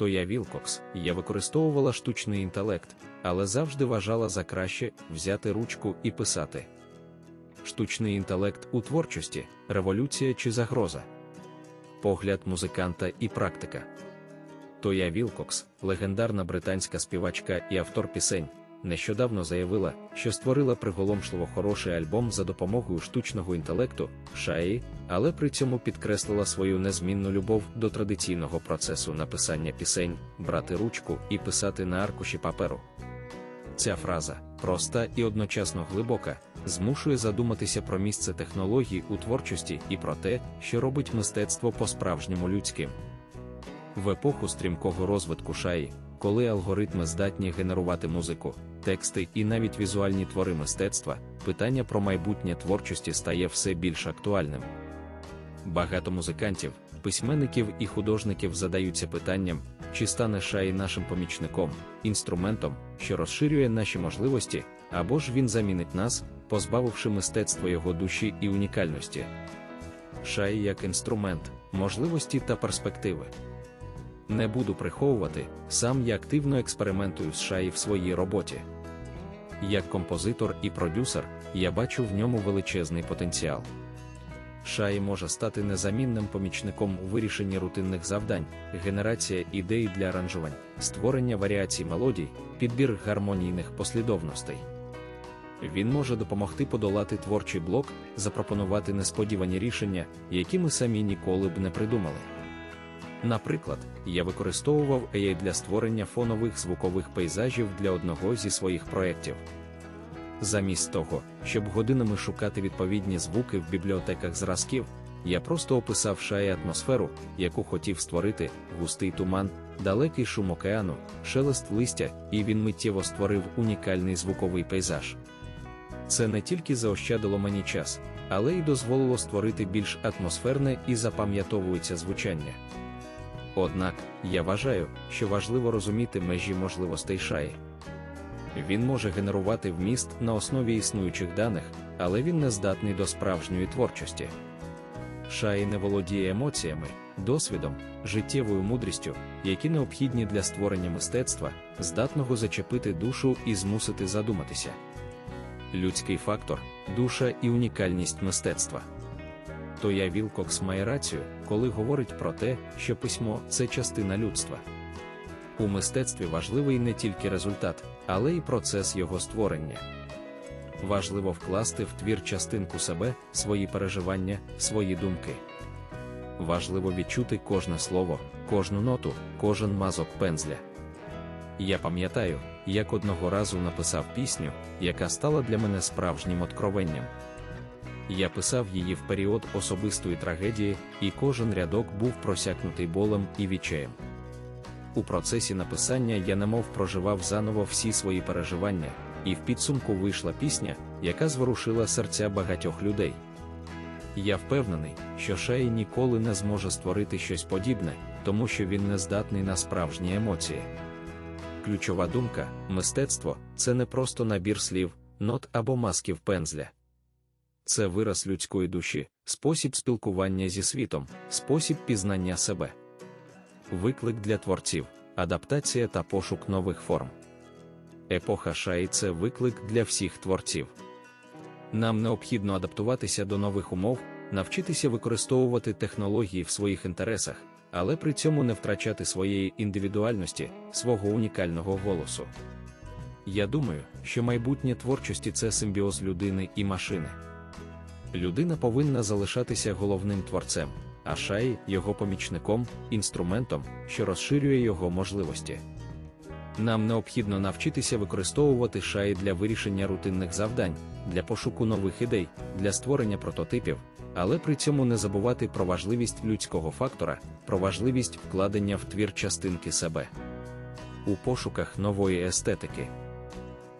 то я Вілкокс, я використовувала штучний інтелект, але завжди вважала за краще взяти ручку і писати. Штучний інтелект у творчості, революція чи загроза, погляд музиканта і практика. Тоя Вілкокс, легендарна британська співачка і автор пісень, нещодавно заявила, що створила приголомшливо хороший альбом за допомогою штучного інтелекту шаї, але при цьому підкреслила свою незмінну любов до традиційного процесу написання пісень, брати ручку і писати на аркуші паперу. Ця фраза, проста і одночасно глибока, змушує задуматися про місце технологій у творчості і про те, що робить мистецтво по-справжньому людським. В епоху стрімкого розвитку шаї, коли алгоритми здатні генерувати музику, тексти і навіть візуальні твори мистецтва, питання про майбутнє творчості стає все більш актуальним. Багато музикантів, письменників і художників задаються питанням, чи стане шаї нашим помічником, інструментом, що розширює наші можливості, або ж він замінить нас, позбавивши мистецтво його душі і унікальності. Шаї як інструмент, можливості та перспективи. Не буду приховувати, сам я активно експериментую з шаї в своїй роботі. Як композитор і продюсер, я бачу в ньому величезний потенціал. Шаї може стати незамінним помічником у вирішенні рутинних завдань, генерація ідей для аранжувань, створення варіацій мелодій, підбір гармонійних послідовностей. Він може допомогти подолати творчий блок, запропонувати несподівані рішення, які ми самі ніколи б не придумали. Наприклад, я використовував AI для створення фонових звукових пейзажів для одного зі своїх проєктів. Замість того, щоб годинами шукати відповідні звуки в бібліотеках зразків, я просто описав шаї атмосферу, яку хотів створити, густий туман, далекий шум океану, шелест листя, і він миттєво створив унікальний звуковий пейзаж. Це не тільки заощадило мені час, але й дозволило створити більш атмосферне і запам'ятовується звучання. Однак, я вважаю, що важливо розуміти межі можливостей шаї. Він може генерувати вміст на основі існуючих даних, але він не здатний до справжньої творчості. Шаї не володіє емоціями, досвідом, життєвою мудрістю, які необхідні для створення мистецтва, здатного зачепити душу і змусити задуматися. Людський фактор, душа і унікальність мистецтва. То я Вілкокс має рацію, коли говорить про те, що письмо це частина людства. У мистецтві важливий не тільки результат, але й процес його створення. Важливо вкласти в твір частинку себе, свої переживання, свої думки. Важливо відчути кожне слово, кожну ноту, кожен мазок пензля. Я пам'ятаю, як одного разу написав пісню, яка стала для мене справжнім откровенням. Я писав її в період особистої трагедії, і кожен рядок був просякнутий болем і відчаєм. У процесі написання я немов проживав заново всі свої переживання, і в підсумку вийшла пісня, яка зворушила серця багатьох людей. Я впевнений, що Шей ніколи не зможе створити щось подібне, тому що він не здатний на справжні емоції. Ключова думка мистецтво це не просто набір слів, нот або масків пензля. Це вираз людської душі, спосіб спілкування зі світом, спосіб пізнання себе виклик для творців, адаптація та пошук нових форм. Епоха шаї це виклик для всіх творців. Нам необхідно адаптуватися до нових умов, навчитися використовувати технології в своїх інтересах, але при цьому не втрачати своєї індивідуальності, свого унікального голосу. Я думаю, що майбутнє творчості це симбіоз людини і машини. Людина повинна залишатися головним творцем а шай його помічником, інструментом, що розширює його можливості. Нам необхідно навчитися використовувати шаї для вирішення рутинних завдань, для пошуку нових ідей, для створення прототипів, але при цьому не забувати про важливість людського фактора, про важливість вкладення в твір частинки себе. У пошуках нової естетики.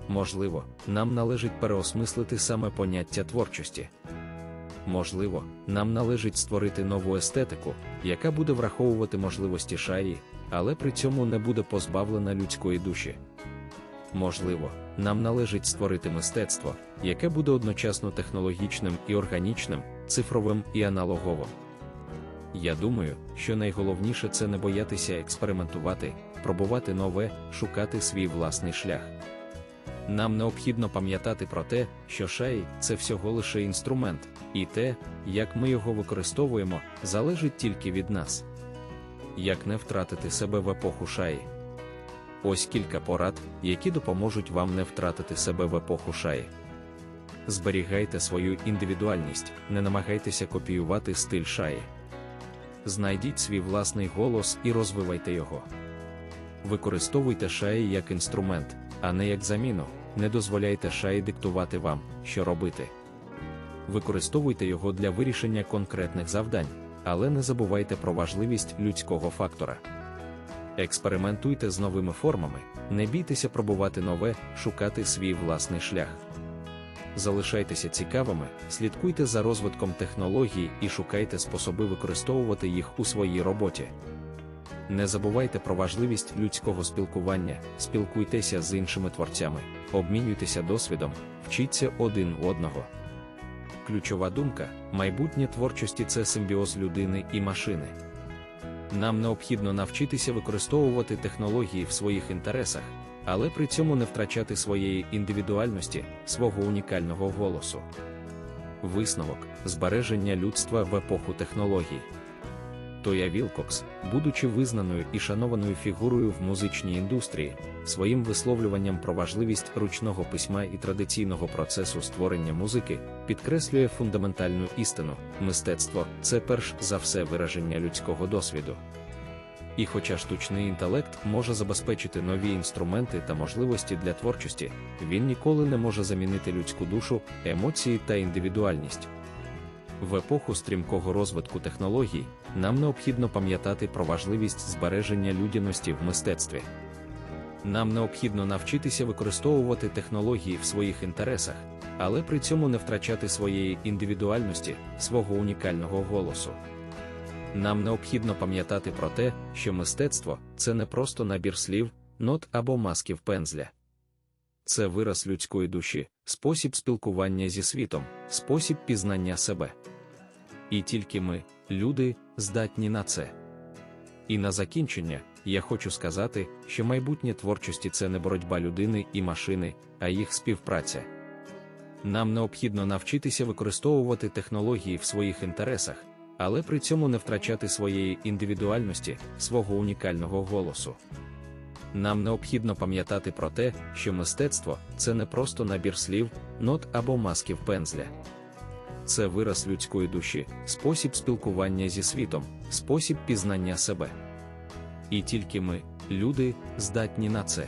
Можливо, нам належить переосмислити саме поняття творчості. Можливо, нам належить створити нову естетику, яка буде враховувати можливості шаї, але при цьому не буде позбавлена людської душі. Можливо, нам належить створити мистецтво, яке буде одночасно технологічним і органічним, цифровим і аналоговим. Я думаю, що найголовніше це не боятися експериментувати, пробувати нове, шукати свій власний шлях. Нам необхідно пам'ятати про те, що шай це всього лише інструмент, і те, як ми його використовуємо, залежить тільки від нас. Як не втратити себе в епоху шаї? Ось кілька порад, які допоможуть вам не втратити себе в епоху шаї. Зберігайте свою індивідуальність, не намагайтеся копіювати стиль шаї. Знайдіть свій власний голос і розвивайте його. Використовуйте шаї як інструмент, а не як заміну. Не дозволяйте шаї диктувати вам, що робити. Використовуйте його для вирішення конкретних завдань, але не забувайте про важливість людського фактора. Експериментуйте з новими формами, не бійтеся пробувати нове, шукати свій власний шлях. Залишайтеся цікавими, слідкуйте за розвитком технологій і шукайте способи використовувати їх у своїй роботі. Не забувайте про важливість людського спілкування, спілкуйтеся з іншими творцями, обмінюйтеся досвідом, вчіться один у одного. Ключова думка: майбутнє творчості це симбіоз людини і машини. Нам необхідно навчитися використовувати технології в своїх інтересах, але при цьому не втрачати своєї індивідуальності, свого унікального голосу. Висновок збереження людства в епоху технологій. Тоя Вілкокс, будучи визнаною і шанованою фігурою в музичній індустрії, своїм висловлюванням про важливість ручного письма і традиційного процесу створення музики, підкреслює фундаментальну істину: мистецтво це перш за все вираження людського досвіду. І хоча штучний інтелект може забезпечити нові інструменти та можливості для творчості, він ніколи не може замінити людську душу, емоції та індивідуальність. В епоху стрімкого розвитку технологій нам необхідно пам'ятати про важливість збереження людяності в мистецтві. Нам необхідно навчитися використовувати технології в своїх інтересах, але при цьому не втрачати своєї індивідуальності, свого унікального голосу. Нам необхідно пам'ятати про те, що мистецтво це не просто набір слів, нот або масків пензля. Це вираз людської душі, спосіб спілкування зі світом, спосіб пізнання себе. І тільки ми, люди, здатні на це. І на закінчення, я хочу сказати, що майбутнє творчості це не боротьба людини і машини, а їх співпраця. Нам необхідно навчитися використовувати технології в своїх інтересах, але при цьому не втрачати своєї індивідуальності, свого унікального голосу. Нам необхідно пам'ятати про те, що мистецтво це не просто набір слів, нот або масків пензля. Це вираз людської душі, спосіб спілкування зі світом, спосіб пізнання себе. І тільки ми, люди, здатні на це.